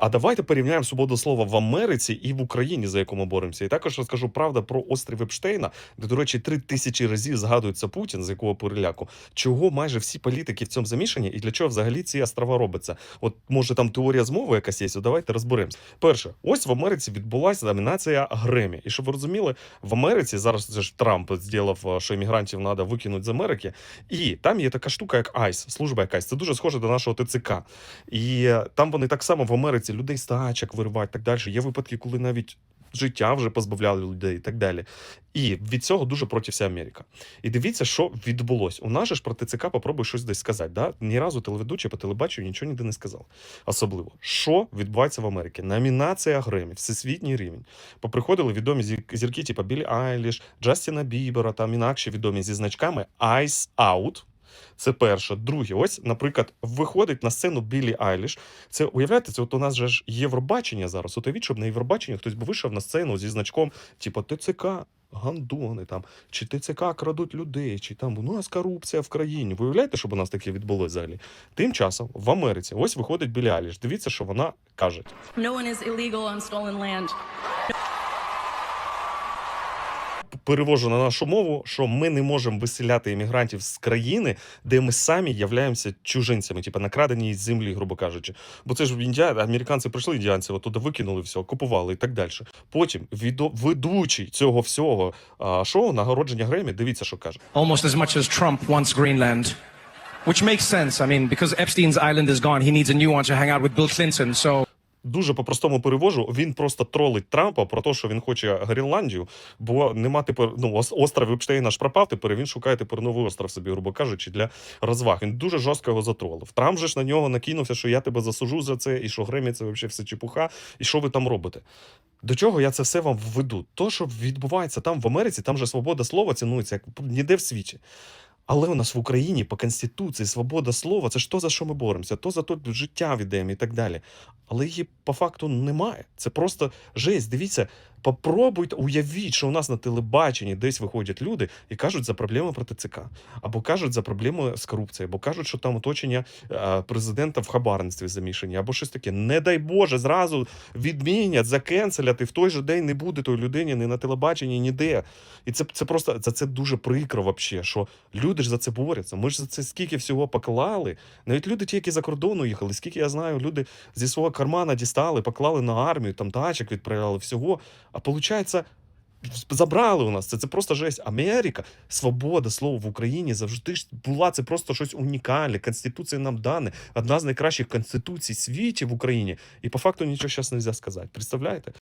А давайте порівняємо свободу слова в Америці і в Україні, за яку ми боремося. І також розкажу правда про острів Епштейна, де, до речі, три тисячі разів згадується Путін, з якого переляку. Чого майже всі політики в цьому замішані, і для чого взагалі ці острова робляться? От може там теорія змови якась є, давайте розберемось. Перше, ось в Америці відбулася номінація Гремі. І щоб ви розуміли, в Америці зараз це ж Трамп зробив, що іммігрантів треба викинути з Америки. І там є така штука, як ICE, служба якась. Це дуже схоже до нашого ТЦК. І е, там вони так само в Америці людей з тачок виривають так далі. Є випадки, коли навіть життя вже позбавляли людей і так далі. І від цього дуже проти вся Америка. І дивіться, що відбулось. У нас же ж про ТЦК попробуй щось десь сказати. Да? Ні разу телеведучий по телебаченню нічого ніде не сказав. Особливо, що відбувається в Америці? Номінація Гремі, всесвітній рівень. Поприходили відомі зірки, типу Білі Айліш, Джастіна Бібера, там інакші відомі зі значками Ice Out. Це перше. Друге, ось, наприклад, виходить на сцену Білі Айліш. Це уявляєте, це от у нас же ж Євробачення зараз. От уявіть, щоб на Євробачення хтось би вийшов на сцену зі значком, типу ТЦК. Гандони там, чи ТЦК крадуть людей, чи там у нас корупція в країні. Ви уявляєте, щоб у нас таке відбулося взагалі? Тим часом в Америці ось виходить Білі Айліш. Дивіться, що вона каже. No one is illegal on stolen land. Перевожу на нашу мову, що ми не можемо виселяти іммігрантів з країни, де ми самі являємося чужинцями, типу накрадені з землі, грубо кажучи. Бо це ж індіа, американці прийшли індіанців, оттуда викинули все, окупували і так далі. Потім відо, ведучий цього всього а, шоу нагородження Гремі, дивіться, що каже. almost as much as Trump wants Greenland. Which makes sense. I mean, because Epstein's island is gone, he needs a new one to hang out with Bill Clinton. So Дуже по-простому перевожу. Він просто тролить Трампа про те, що він хоче Гренландію, бо нема тепер ну ос- остров Епштейна ж пропав. Тепер він шукає тепер новий остров собі, грубо кажучи, для розваг. Він дуже жорстко його затролив. Трамп же ж на нього накинувся, що я тебе засужу за це, і що Гремі це взагалі все чепуха, і що ви там робите. До чого я це все вам введу? То, що відбувається там в Америці, там же свобода слова цінується як ніде в світі. Але у нас в Україні по конституції свобода слова це ж то, за що ми боремося, то за то життя віддаємо і так далі. Але її по факту немає. Це просто жесть. Дивіться, попробуйте, уявіть, що у нас на телебаченні десь виходять люди і кажуть за проблеми проти ЦК, або кажуть за проблеми з корупцією, або кажуть, що там оточення е, президента в хабарництві замішані, або щось таке. Не дай Боже, зразу відмінять, закенселять, і в той же день не буде тої людині ні на телебаченні, ніде. І це, це просто за це дуже прикро, вообще, що люди ж за це борються. Ми ж за це скільки всього поклали. Навіть люди, ті, які за кордону їхали, скільки я знаю, люди зі свого кармана дістали, поклали на армію, там тачок відправляли всього. А получається, забрали у нас це. Це просто жесть. Америка, свобода слова в Україні завжди ж була. Це просто щось унікальне. Конституція нам дане. Одна з найкращих конституцій світі в Україні. І по факту нічого зараз не можна сказати. Представляєте?